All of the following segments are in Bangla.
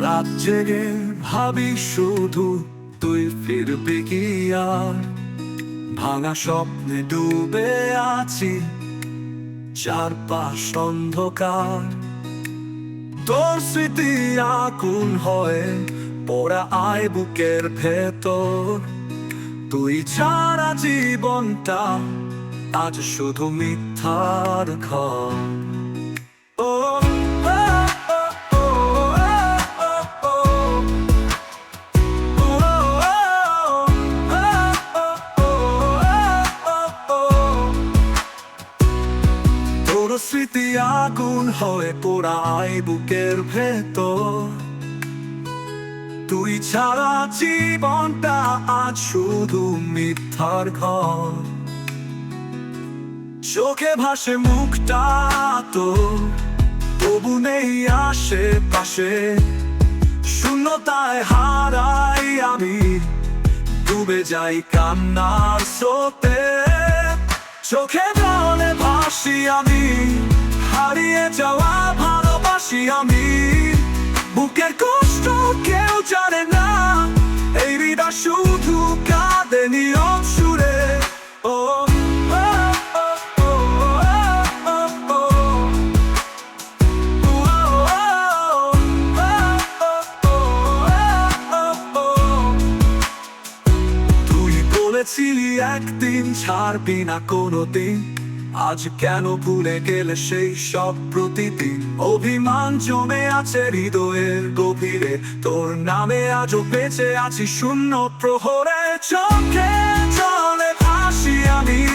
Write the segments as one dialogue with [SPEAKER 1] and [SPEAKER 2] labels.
[SPEAKER 1] রাত জেগে ভাবি শুধু তুই ফিরবি কি আর? ভাঙা স্বপ্নে ডুবে আছি, চারপাশ অন্ধকার। তোর স্মৃতি আগুন হয়ে পোড়া আয় বুকের ভেতর। তুই ছাড়া জীবনটা আজ শুধু মিথ্যার ঘর। আগুন হয়ে পোড়ায় বুকের ভেতর। তুই ছাড়া জীবনটা আজ শুধু মিথ্যার ঘর। চোখে ভাসে মুখটা তো, তবু নেই আসে পাশে শূন্যতায় হারাই আমি, ডুবে যাই কান্নার স্রোতে। চোখে জলে ভাসি আমি হারিয়ে যাওয়া ভালোবাসি আমি বুকের কষ্ট কেউ জানে না এই হৃদয় শুধু কাঁদে নীরব সুরে ও। তুই একদিন ছাড়বি না কোনোদিন আজ কেন ভুলে গেলে সেই সব প্রতিদিন? অভিমান জমে আছে হৃদয়ের গভীরে। তোর নামে আজও বেঁচে আছি শূন্য প্রহরে। চোখে চলে ভাসি আমি।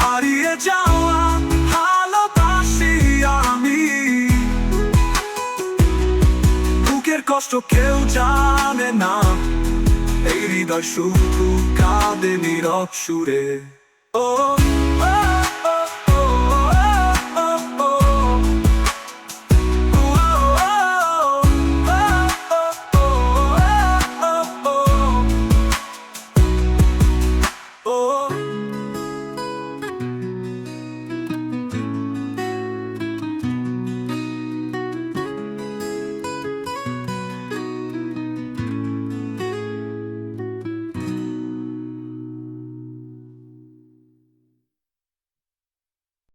[SPEAKER 1] হারিয়ে যাওয়া ভালোবাসি আমি। বুকের কষ্ট কেউ জানে না। হৃদয় শুধু কাঁদে নীরব সুরে। ও